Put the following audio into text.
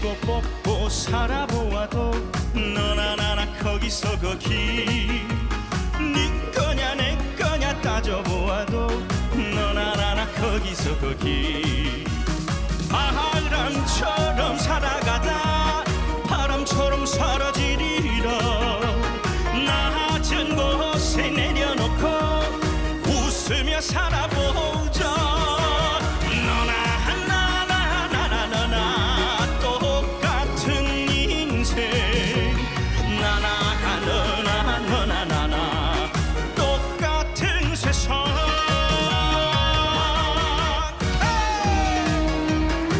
쥐고 뽑고 살아보아도 너나 나나 거기서 거기. 네 거냐 내 거냐 따져보아도 너나 나나 거기서 거기. 바람처럼 살아가다 바람처럼 사라지리라. 낮은 곳에 내려놓고 웃으며 살아보